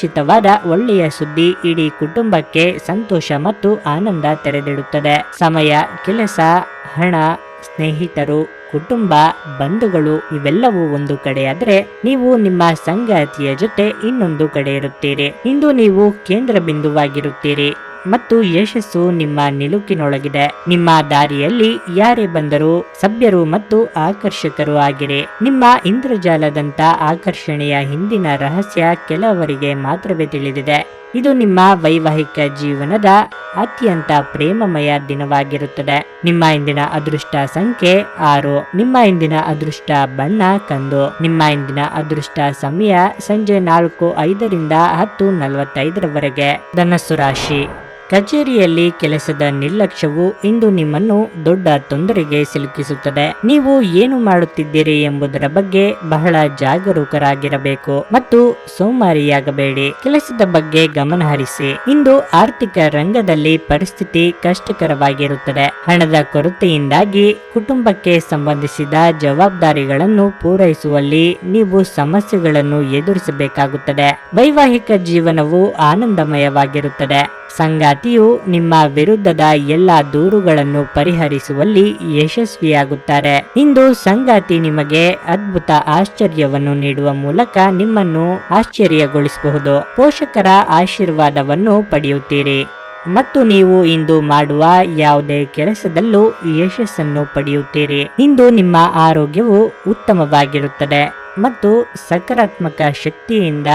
ಅನಿರೀಕ್ಷಿತವಾದ ಒಳ್ಳೆಯ ಸುದ್ದಿ ಇಡೀ ಕುಟುಂಬಕ್ಕೆ ಸಂತೋಷ ಮತ್ತು ಆನಂದ ತೆರೆದಿಡುತ್ತದೆ. ಸಮಯ, ಕೆಲಸ, ಹಣ, ಸ್ನೇಹಿತರು, ಕುಟುಂಬ, ಬಂಧುಗಳು ಇವೆಲ್ಲವೂ ಒಂದು ಕಡೆಯಾದರೆ ನೀವು ನಿಮ್ಮ ಸಂಗಾತಿಯ ಜೊತೆ ಇನ್ನೊಂದು ಕಡೆ ಇರುತ್ತೀರಿ. ಇಂದು ನೀವು ಕೇಂದ್ರ ಬಿಂದುವಾಗಿರುತ್ತೀರಿ. ಮತ್ತು ಯಶಸ್ಸು ನಿಮ್ಮ ನಿಲುಕಿನೊಳಗಿದೆ. ನಿಮ್ಮ ದಾರಿಯಲ್ಲಿ ಯಾರೇ ಬಂದರೂ ಸಭ್ಯರು ಮತ್ತು ಆಕರ್ಷಕರು ಆಗಿರಿ. ನಿಮ್ಮ ಇಂದ್ರಜಾಲದಂತ ಆಕರ್ಷಣೆಯ ಹಿಂದಿನ ರಹಸ್ಯ ಕೆಲವರಿಗೆ ಮಾತ್ರವೇ ತಿಳಿದಿದೆ. ಇದು ನಿಮ್ಮ ವೈವಾಹಿಕ ಜೀವನದ ಅತ್ಯಂತ ಪ್ರೇಮಮಯ ದಿನವಾಗಿರುತ್ತದೆ. ನಿಮ್ಮ ಇಂದಿನ ಅದೃಷ್ಟ ಸಂಖ್ಯೆ ಆರು. ನಿಮ್ಮ ಇಂದಿನ ಅದೃಷ್ಟ ಬಣ್ಣ ಕಂದು. ನಿಮ್ಮ ಇಂದಿನ ಅದೃಷ್ಟ ಸಮಯ ಸಂಜೆ ನಾಲ್ಕು ಐದರಿಂದ ಹತ್ತು ನಲವತ್ತೈದರವರೆಗೆ. ಧನಸ್ಸು ರಾಶಿ. ಕಚೇರಿಯಲ್ಲಿ ಕೆಲಸದ ನಿರ್ಲಕ್ಷ್ಯವು ಇಂದು ನಿಮ್ಮನ್ನು ದೊಡ್ಡ ತೊಂದರೆಗೆ ಸಿಲುಕಿಸುತ್ತದೆ. ನೀವು ಏನು ಮಾಡುತ್ತಿದ್ದೀರಿ ಎಂಬುದರ ಬಗ್ಗೆ ಬಹಳ ಜಾಗರೂಕರಾಗಿರಬೇಕು ಮತ್ತು ಸೋಮಾರಿಯಾಗಬೇಡಿ. ಕೆಲಸದ ಬಗ್ಗೆ ಗಮನ ಹರಿಸಿ. ಇಂದು ಆರ್ಥಿಕ ರಂಗದಲ್ಲಿ ಪರಿಸ್ಥಿತಿ ಕಷ್ಟಕರವಾಗಿರುತ್ತದೆ. ಹಣದ ಕೊರತೆಯಿಂದಾಗಿ ಕುಟುಂಬಕ್ಕೆ ಸಂಬಂಧಿಸಿದ ಜವಾಬ್ದಾರಿಗಳನ್ನು ಪೂರೈಸುವಲ್ಲಿ ನೀವು ಸಮಸ್ಯೆಗಳನ್ನು ಎದುರಿಸಬೇಕಾಗುತ್ತದೆ. ವೈವಾಹಿಕ ಜೀವನವು ಆನಂದಮಯವಾಗಿರುತ್ತದೆ. ಸಂಗಾತಿಯು ನಿಮ್ಮ ವಿರುದ್ಧದ ಎಲ್ಲ ದೂರುಗಳನ್ನು ಪರಿಹರಿಸುವಲ್ಲಿ ಯಶಸ್ವಿಯಾಗುತ್ತಾರೆ. ಇಂದು ಸಂಗಾತಿ ನಿಮಗೆ ಅದ್ಭುತ ಆಶ್ಚರ್ಯವನ್ನು ನೀಡುವ ಮೂಲಕ ನಿಮ್ಮನ್ನು ಆಶ್ಚರ್ಯಗೊಳಿಸಬಹುದು. ಪೋಷಕರ ಆಶೀರ್ವಾದವನ್ನು ಪಡೆಯುತ್ತೀರಿ. ಮತ್ತು ನೀವು ಇಂದು ಮಾಡುವ ಯಾವುದೇ ಕೆಲಸದಲ್ಲೂ ಯಶಸ್ಸನ್ನು ಪಡೆಯುತ್ತೀರಿ. ಇಂದು ನಿಮ್ಮ ಆರೋಗ್ಯವು ಉತ್ತಮವಾಗಿರುತ್ತದೆ ಮತ್ತು ಸಕಾರಾತ್ಮಕ ಶಕ್ತಿಯಿಂದ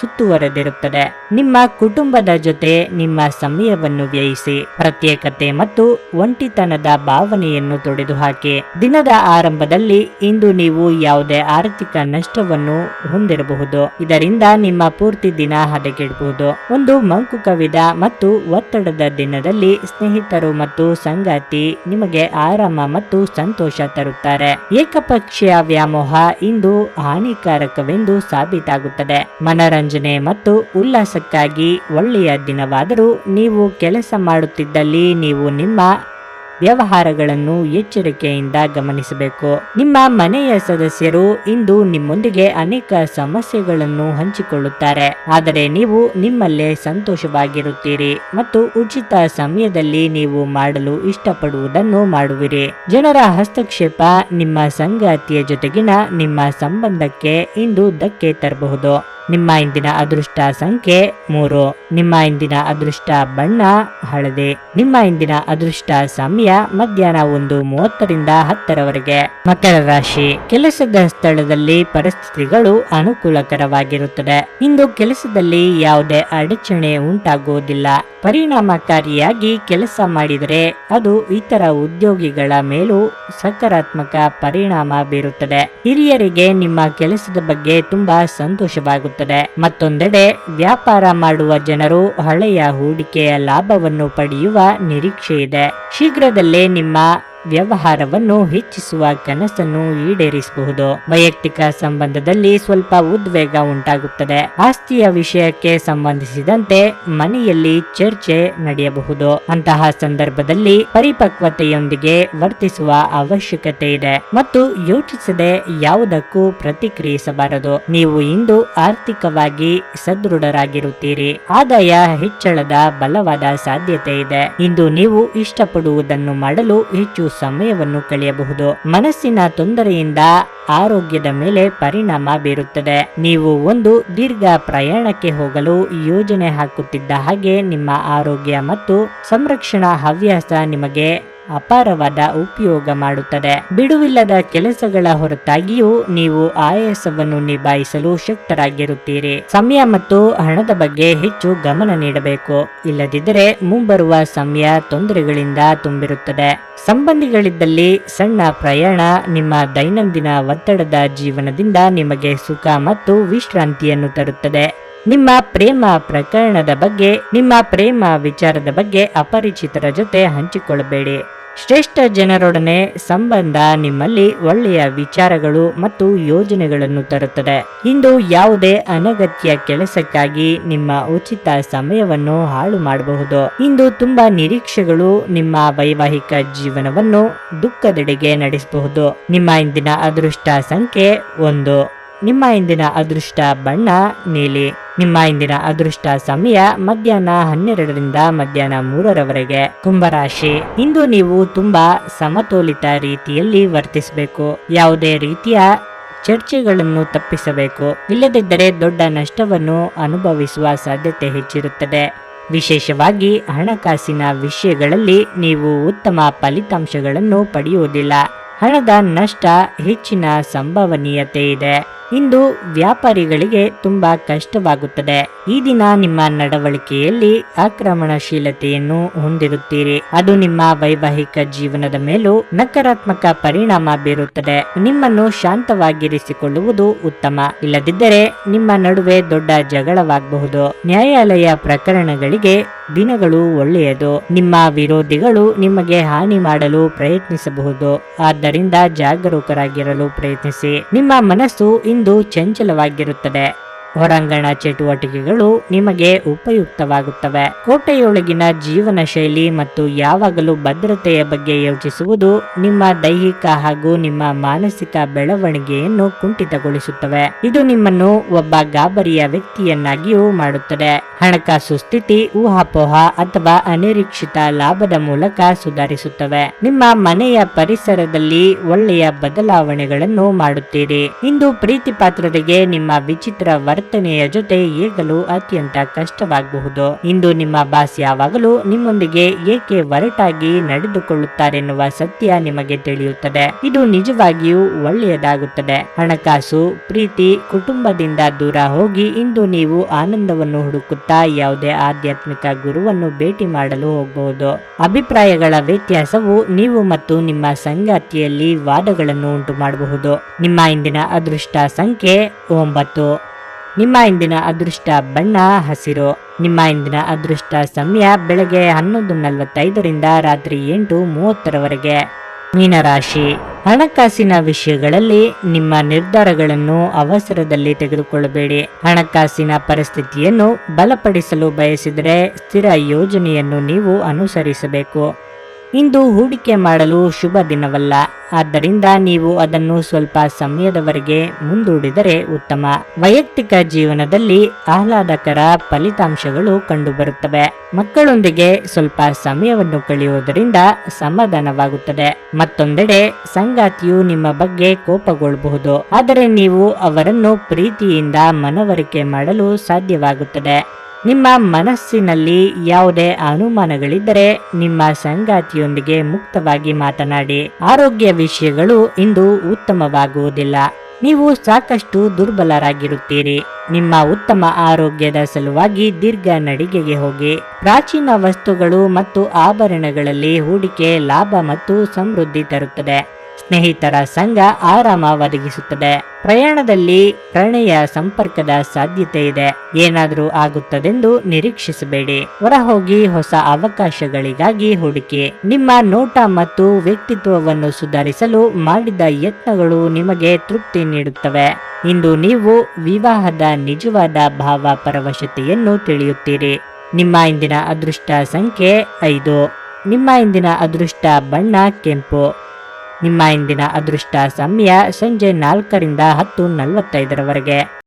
ಸುತ್ತುವರೆದಿರುತ್ತದೆ. ನಿಮ್ಮ ಕುಟುಂಬದ ಜೊತೆ ನಿಮ್ಮ ಸಮಯವನ್ನು ವ್ಯಯಿಸಿ, ಪ್ರತ್ಯೇಕತೆ ಮತ್ತು ಒಂಟಿತನದ ಭಾವನೆಯನ್ನು ತೊಡೆದುಹಾಕಿ. ದಿನದ ಆರಂಭದಲ್ಲಿ ಇಂದು ನೀವು ಯಾವುದೇ ಆರ್ಥಿಕ ನಷ್ಟವನ್ನು ಹೊಂದಿರಬಹುದು. ಇದರಿಂದ ನಿಮ್ಮ ಪೂರ್ತಿ ದಿನ ಹದಗೆಡಬಹುದು. ಒಂದು ಮಂಕು ಕವಿದ ಮತ್ತು ಒತ್ತಡದ ದಿನದಲ್ಲಿ ಸ್ನೇಹಿತರು ಮತ್ತು ಸಂಗಾತಿ ನಿಮಗೆ ಆರಾಮ ಮತ್ತು ಸಂತೋಷ ತರುತ್ತಾರೆ. ಏಕಪಕ್ಷೀಯ ವ್ಯಾಮೋಹ ಇಂದು ಹಾನಿಕಾರಕವೆಂದು ಸಾಬೀತಾಗುತ್ತದೆ. ಮನರಂಜನೆ ಮತ್ತು ಉಲ್ಲಾಸಕ್ಕಾಗಿ ಒಳ್ಳೆಯ ದಿನವಾದರೂ ನೀವು ಕೆಲಸ ಮಾಡುತ್ತಿದ್ದಲ್ಲಿ ನೀವು ನಿಮ್ಮ ವ್ಯವಹಾರಗಳನ್ನು ಎಚ್ಚರಿಕೆಯಿಂದ ಗಮನಿಸಬೇಕು. ನಿಮ್ಮ ಮನೆಯ ಸದಸ್ಯರು ಇಂದು ನಿಮ್ಮೊಂದಿಗೆ ಅನೇಕ ಸಮಸ್ಯೆಗಳನ್ನು ಹಂಚಿಕೊಳ್ಳುತ್ತಾರೆ. ಆದರೆ ನೀವು ನಿಮ್ಮಲ್ಲೇ ಸಂತೋಷವಾಗಿರುತ್ತೀರಿ ಮತ್ತು ಉಚಿತ ಸಮಯದಲ್ಲಿ ನೀವು ಮಾಡಲು ಇಷ್ಟಪಡುವುದನ್ನು ಮಾಡುವಿರಿ. ಜನರ ಹಸ್ತಕ್ಷೇಪ ನಿಮ್ಮ ಸಂಗಾತಿಯ ಜೊತೆಗಿನ ನಿಮ್ಮ ಸಂಬಂಧಕ್ಕೆ ಇಂದು ಧಕ್ಕೆ ತರಬಹುದು. ನಿಮ್ಮ ಇಂದಿನ ಅದೃಷ್ಟ ಸಂಖ್ಯೆ ಮೂರು. ನಿಮ್ಮ ಇಂದಿನ ಅದೃಷ್ಟ ಬಣ್ಣ ಹಳದಿ. ನಿಮ್ಮ ಇಂದಿನ ಅದೃಷ್ಟ ಸಮಯ ಮಧ್ಯಾಹ್ನ ಒಂದು ಮೂವತ್ತರಿಂದ ಹತ್ತರವರೆಗೆ. ಮಕರ ರಾಶಿ. ಕೆಲಸದ ಸ್ಥಳದಲ್ಲಿ ಪರಿಸ್ಥಿತಿಗಳು ಅನುಕೂಲಕರವಾಗಿರುತ್ತದೆ. ಇಂದು ಕೆಲಸದಲ್ಲಿ ಯಾವುದೇ ಅಡಚಣೆ ಉಂಟಾಗುವುದಿಲ್ಲ. ಪರಿಣಾಮಕಾರಿಯಾಗಿ ಕೆಲಸ ಮಾಡಿದರೆ ಅದು ಇತರ ಉದ್ಯೋಗಿಗಳ ಮೇಲೂ ಸಕಾರಾತ್ಮಕ ಪರಿಣಾಮ ಬೀರುತ್ತದೆ. ಹಿರಿಯರಿಗೆ ನಿಮ್ಮ ಕೆಲಸದ ಬಗ್ಗೆ ತುಂಬಾ ಸಂತೋಷವಾಗುತ್ತದೆ. ಮತ್ತೊಂದೆಡೆ ವ್ಯಾಪಾರ ಮಾಡುವ ಜನರು ಹಳೆಯ ಹೂಡಿಕೆಯ ಲಾಭವನ್ನು ಪಡೆಯುವ ನಿರೀಕ್ಷೆ ಇದೆ ಶೀಘ್ರದಲ್ಲೇ ನಿಮ್ಮ ವ್ಯವಹಾರವನ್ನು ಹೆಚ್ಚಿಸುವ ಕನಸನ್ನು ಈಡೇರಿಸಬಹುದು. ವೈಯಕ್ತಿಕ ಸಂಬಂಧದಲ್ಲಿ ಸ್ವಲ್ಪ ಉದ್ವೇಗ ಉಂಟಾಗುತ್ತದೆ. ಆಸ್ತಿಯ ವಿಷಯಕ್ಕೆ ಸಂಬಂಧಿಸಿದಂತೆ ಮನೆಯಲ್ಲಿ ಚರ್ಚೆ ನಡೆಯಬಹುದು. ಅಂತಹ ಸಂದರ್ಭದಲ್ಲಿ ಪರಿಪಕ್ವತೆಯೊಂದಿಗೆ ವರ್ತಿಸುವ ಅವಶ್ಯಕತೆ ಇದೆ ಮತ್ತು ಯೋಚಿಸದೆ ಯಾವುದಕ್ಕೂ ಪ್ರತಿಕ್ರಿಯಿಸಬಾರದು. ನೀವು ಇಂದು ಆರ್ಥಿಕವಾಗಿ ಸದೃಢರಾಗಿರುತ್ತೀರಿ. ಆದಾಯ ಹೆಚ್ಚಳದ ಬಲವಾದ ಸಾಧ್ಯತೆ ಇದೆ. ಇಂದು ನೀವು ಇಷ್ಟಪಡುವುದನ್ನು ಮಾಡಲು ಹೆಚ್ಚು ಸಮಯವನ್ನು ಕಳೆಯಬಹುದು. ಮನಸ್ಸಿನ ತೊಂದರೆಯಿಂದ ಆರೋಗ್ಯದ ಮೇಲೆ ಪರಿಣಾಮ ಬೀರುತ್ತದೆ. ನೀವು ಒಂದು ದೀರ್ಘ ಪ್ರಯಾಣಕ್ಕೆ ಹೋಗಲು ಯೋಜನೆ ಹಾಕುತ್ತಿದ್ದ ಹಾಗೆ ನಿಮ್ಮ ಆರೋಗ್ಯ ಮತ್ತು ಸಂರಕ್ಷಣಾ ಹವ್ಯಾಸ ನಿಮಗೆ ಅಪಾರವಾದ ಉಪಯೋಗ ಮಾಡುತ್ತದೆ. ಬಿಡುವಿಲ್ಲದ ಕೆಲಸಗಳ ಹೊರತಾಗಿಯೂ ನೀವು ಆಯಾಸವನ್ನು ನಿಭಾಯಿಸಲು ಶಕ್ತರಾಗಿರುತ್ತೀರಿ. ಸಮಯ ಮತ್ತು ಹಣದ ಬಗ್ಗೆ ಹೆಚ್ಚು ಗಮನ ನೀಡಬೇಕು. ಇಲ್ಲದಿದ್ದರೆ ಮುಂಬರುವ ಸಮಯ ತೊಂದರೆಗಳಿಂದ ತುಂಬಿರುತ್ತದೆ. ಸಂಬಂಧಿಗಳಿದ್ದಲ್ಲಿ ಸಣ್ಣ ಪ್ರಯಾಣ, ನಿಮ್ಮ ದೈನಂದಿನ ಒತ್ತಡದ ಜೀವನದಿಂದ ನಿಮಗೆ ಸುಖ ಮತ್ತು ವಿಶ್ರಾಂತಿಯನ್ನು ತರುತ್ತದೆ. ನಿಮ್ಮ ಪ್ರೇಮ ಪ್ರಕರಣದ ಬಗ್ಗೆ, ನಿಮ್ಮ ಪ್ರೇಮ ವಿಚಾರದ ಬಗ್ಗೆ ಅಪರಿಚಿತರ ಜೊತೆ ಹಂಚಿಕೊಳ್ಳಬೇಡಿ. ಶ್ರೇಷ್ಠ ಜನರೊಡನೆ ಸಂಬಂಧ ನಿಮ್ಮಲ್ಲಿ ಒಳ್ಳೆಯ ವಿಚಾರಗಳು ಮತ್ತು ಯೋಜನೆಗಳನ್ನು ತರುತ್ತದೆ. ಇಂದು ಯಾವುದೇ ಅನಗತ್ಯ ಕೆಲಸಕ್ಕಾಗಿ ನಿಮ್ಮ ಉಚಿತ ಸಮಯವನ್ನು ಹಾಳು ಮಾಡಬಹುದು. ಇಂದು ತುಂಬಾ ನಿರೀಕ್ಷೆಗಳು ನಿಮ್ಮ ವೈವಾಹಿಕ ಜೀವನವನ್ನು ದುಃಖದೆಡೆಗೆ ನಡೆಸಬಹುದು. ನಿಮ್ಮ ಇಂದಿನ ಅದೃಷ್ಟ ಸಂಖ್ಯೆ ಒಂದು. ನಿಮ್ಮ ಇಂದಿನ ಅದೃಷ್ಟ ಬಣ್ಣ, ನೀಲಿ. ನಿಮ್ಮ ಇಂದಿನ ಅದೃಷ್ಟ ಸಮಯ ಮಧ್ಯಾಹ್ನ ಹನ್ನೆರಡರಿಂದ ಮಧ್ಯಾಹ್ನ ಮೂರರವರೆಗೆ. ಕುಂಭರಾಶಿ. ಇಂದು ನೀವು ತುಂಬಾ ಸಮತೋಲಿತ ರೀತಿಯಲ್ಲಿ ವರ್ತಿಸಬೇಕು. ಯಾವುದೇ ರೀತಿಯ ಚರ್ಚೆಗಳನ್ನು ತಪ್ಪಿಸಬೇಕು. ಇಲ್ಲದಿದ್ದರೆ ದೊಡ್ಡ ನಷ್ಟವನ್ನು ಅನುಭವಿಸುವ ಸಾಧ್ಯತೆ ಹೆಚ್ಚಿರುತ್ತದೆ. ವಿಶೇಷವಾಗಿ ಹಣಕಾಸಿನ ವಿಷಯಗಳಲ್ಲಿ ನೀವು ಉತ್ತಮ ಫಲಿತಾಂಶಗಳನ್ನು ಪಡೆಯುವುದಿಲ್ಲ. ಹಣದ ನಷ್ಟ ಹೆಚ್ಚಿನ ಸಂಭವನೀಯತೆ ಇದೆ. ಇಂದು ವ್ಯಾಪಾರಿಗಳಿಗೆ ತುಂಬಾ ಕಷ್ಟವಾಗುತ್ತದೆ. ಈ ದಿನ ನಿಮ್ಮ ನಡವಳಿಕೆಯಲ್ಲಿ ಆಕ್ರಮಣಶೀಲತೆಯನ್ನು ಹೊಂದಿರುತ್ತೀರಿ. ಅದು ನಿಮ್ಮ ವೈವಾಹಿಕ ಜೀವನದ ಮೇಲೂ ನಕಾರಾತ್ಮಕ ಪರಿಣಾಮ ಬೀರುತ್ತದೆ. ನಿಮ್ಮನ್ನು ಶಾಂತವಾಗಿರಿಸಿಕೊಳ್ಳುವುದು ಉತ್ತಮ. ಇಲ್ಲದಿದ್ದರೆ ನಿಮ್ಮ ನಡುವೆ ದೊಡ್ಡ ಜಗಳವಾಗಬಹುದು. ನ್ಯಾಯಾಲಯ ಪ್ರಕರಣಗಳಿಗೆ ದಿನಗಳು ಒಳ್ಳೆಯದು. ನಿಮ್ಮ ವಿರೋಧಿಗಳು ನಿಮಗೆ ಹಾನಿ ಮಾಡಲು ಪ್ರಯತ್ನಿಸಬಹುದು. ಆದ್ದರಿಂದ ಜಾಗರೂಕರಾಗಿರಲು ಪ್ರಯತ್ನಿಸಿ. ನಿಮ್ಮ ಮನಸ್ಸು ಇಂದು ಚಂಚಲವಾಗಿರುತ್ತದೆ. ಹೊರಾಂಗಣ ಚಟುವಟಿಕೆಗಳು ನಿಮಗೆ ಉಪಯುಕ್ತವಾಗುತ್ತವೆ. ಕೋಟೆಯೊಳಗಿನ ಜೀವನ ಶೈಲಿ ಮತ್ತು ಯಾವಾಗಲೂ ಭದ್ರತೆಯ ಬಗ್ಗೆ ಯೋಚಿಸುವುದು ನಿಮ್ಮ ದೈಹಿಕ ಹಾಗೂ ನಿಮ್ಮ ಮಾನಸಿಕ ಬೆಳವಣಿಗೆಯನ್ನು ಕುಂಠಿತಗೊಳಿಸುತ್ತವೆ. ಇದು ನಿಮ್ಮನ್ನು ಒಬ್ಬ ಗಾಬರಿಯ ವ್ಯಕ್ತಿಯನ್ನಾಗಿಯೂ ಮಾಡುತ್ತದೆ. ಹಣಕಾಸು ಸ್ಥಿತಿ, ಊಹಾಪೋಹ ಅಥವಾ ಅನಿರೀಕ್ಷಿತ ಲಾಭದ ಮೂಲಕ ಸುಧಾರಿಸುತ್ತವೆ. ನಿಮ್ಮ ಮನೆಯ ಪರಿಸರದಲ್ಲಿ ಒಳ್ಳೆಯ ಬದಲಾವಣೆಗಳನ್ನು ಮಾಡುತ್ತೀರಿ. ಇಂದು ಪ್ರೀತಿ ಪಾತ್ರರಿಗೆ ನಿಮ್ಮ ವಿಚಿತ್ರ ವರ್ತನೆಯ ಜೊತೆ ಏಗಲು ಅತ್ಯಂತ ಕಷ್ಟವಾಗಬಹುದು. ಇಂದು ನಿಮ್ಮ ಬಾಸ್ ಯಾವಾಗಲೂ ನಿಮ್ಮೊಂದಿಗೆ ಏಕೆ ಒರಟಾಗಿ ನಡೆದುಕೊಳ್ಳುತ್ತಾರೆನ್ನುವ ಸತ್ಯ ನಿಮಗೆ ತಿಳಿಯುತ್ತದೆ. ಇದು ನಿಜವಾಗಿಯೂ ಒಳ್ಳೆಯದಾಗುತ್ತದೆ. ಹಣಕಾಸು, ಪ್ರೀತಿ, ಕುಟುಂಬದಿಂದ ದೂರ ಹೋಗಿ ಇಂದು ನೀವು ಆನಂದವನ್ನು ಹುಡುಕುತ್ತಾ ಯಾವುದೇ ಆಧ್ಯಾತ್ಮಿಕ ಗುರುವನ್ನು ಭೇಟಿ ಮಾಡಲು ಹೋಗಬಹುದು. ಅಭಿಪ್ರಾಯಗಳ ವ್ಯತ್ಯಾಸವು ನೀವು ಮತ್ತು ನಿಮ್ಮ ಸಂಗಾತಿಯಲ್ಲಿ ವಾದಗಳನ್ನು ಉಂಟು ಮಾಡಬಹುದು ನಿಮ್ಮ ಇಂದಿನ ಅದೃಷ್ಟ ಸಂಖ್ಯೆ ಒಂಬತ್ತು. ನಿಮ್ಮ ಇಂದಿನ ಅದೃಷ್ಟ ಬಣ್ಣ ಹಸಿರು ನಿಮ್ಮ ಇಂದಿನ ಅದೃಷ್ಟ ಸಮಯ ಬೆಳಗ್ಗೆ ಹನ್ನೊಂದು ನಲವತ್ತೈದರಿಂದ ರಾತ್ರಿ ಎಂಟು ಮೂವತ್ತರವರೆಗೆ. ಮೀನರಾಶಿ, ಹಣಕಾಸಿನ ವಿಷಯಗಳಲ್ಲಿ ನಿಮ್ಮ ನಿರ್ಧಾರಗಳನ್ನು ಅವಸರದಲ್ಲಿ ತೆಗೆದುಕೊಳ್ಳಬೇಡಿ. ಹಣಕಾಸಿನ ಪರಿಸ್ಥಿತಿಯನ್ನು ಬಲಪಡಿಸಲು ಬಯಸಿದರೆ ಸ್ಥಿರ ಯೋಜನೆಯನ್ನು ನೀವು ಅನುಸರಿಸಬೇಕು. ಇಂದು ಹೂಡಿಕೆ ಮಾಡಲು ಶುಭ ದಿನವಲ್ಲ. ಆದ್ದರಿಂದ ನೀವು ಅದನ್ನು ಸ್ವಲ್ಪ ಸಮಯದವರೆಗೆ ಮುಂದೂಡಿದರೆ ಉತ್ತಮ. ವೈಯಕ್ತಿಕ ಜೀವನದಲ್ಲಿ ಆಹ್ಲಾದಕರ ಫಲಿತಾಂಶಗಳು ಕಂಡುಬರುತ್ತವೆ. ಮಕ್ಕಳೊಂದಿಗೆ ಸ್ವಲ್ಪ ಸಮಯವನ್ನು ಕಳೆಯುವುದರಿಂದ ಸಮಾಧಾನವಾಗುತ್ತದೆ. ಮತ್ತೊಂದೆಡೆ ಸಂಗಾತಿಯು ನಿಮ್ಮ ಬಗ್ಗೆ ಕೋಪಗೊಳ್ಳಬಹುದು. ಆದರೆ ನೀವು ಅವರನ್ನು ಪ್ರೀತಿಯಿಂದ ಮನವರಿಕೆ ಮಾಡಲು ಸಾಧ್ಯವಾಗುತ್ತದೆ. ನಿಮ್ಮ ಮನಸ್ಸಿನಲ್ಲಿ ಯಾವುದೇ ಅನುಮಾನಗಳಿದ್ದರೆ ನಿಮ್ಮ ಸಂಗಾತಿಯೊಂದಿಗೆ ಮುಕ್ತವಾಗಿ ಮಾತನಾಡಿ. ಆರೋಗ್ಯ ವಿಷಯಗಳು ಇಂದು ಉತ್ತಮವಾಗುವುದಿಲ್ಲ. ನೀವು ಸಾಕಷ್ಟು ದುರ್ಬಲರಾಗಿರುತ್ತೀರಿ. ನಿಮ್ಮ ಉತ್ತಮ ಆರೋಗ್ಯದ ಸಲುವಾಗಿ ದೀರ್ಘ ನಡಿಗೆಗೆ ಹೋಗಿ. ಪ್ರಾಚೀನ ವಸ್ತುಗಳು ಮತ್ತು ಆಭರಣಗಳಲ್ಲಿ ಹೂಡಿಕೆ, ಲಾಭ ಮತ್ತು ಸಮೃದ್ಧಿ ತರುತ್ತದೆ. ಸ್ನೇಹಿತರ ಸಂಘ ಆರಾಮ ಒದಗಿಸುತ್ತದೆ. ಪ್ರಯಾಣದಲ್ಲಿ ಪ್ರಣಯ ಸಂಪರ್ಕದ ಸಾಧ್ಯತೆ ಇದೆ. ಏನಾದರೂ ಆಗುತ್ತದೆಂದು ನಿರೀಕ್ಷಿಸಬೇಡಿ. ಹೊರಹೋಗಿ ಹೊಸ ಅವಕಾಶಗಳಿಗಾಗಿ ಹುಡುಕಿ. ನಿಮ್ಮ ನೋಟ ಮತ್ತು ವ್ಯಕ್ತಿತ್ವವನ್ನು ಸುಧಾರಿಸಲು ಮಾಡಿದ ಯತ್ನಗಳು ನಿಮಗೆ ತೃಪ್ತಿ ನೀಡುತ್ತವೆ. ಇಂದು ನೀವು ವಿವಾಹದ ನಿಜವಾದ ಭಾವ ಪರವಶತೆಯನ್ನು ತಿಳಿಯುತ್ತೀರಿ. ನಿಮ್ಮ ಇಂದಿನ ಅದೃಷ್ಟ ಸಂಖ್ಯೆ ಐದು. ನಿಮ್ಮ ಇಂದಿನ ಅದೃಷ್ಟ ಬಣ್ಣ ಕೆಂಪು. ನಿಮ್ಮ ಇಂದಿನ ಅದೃಷ್ಟ ಸಮಯ ಸಂಜೆ ನಾಲ್ಕರಿಂದ ಹತ್ತು ನಲವತ್ತೈದರವರೆಗೆ.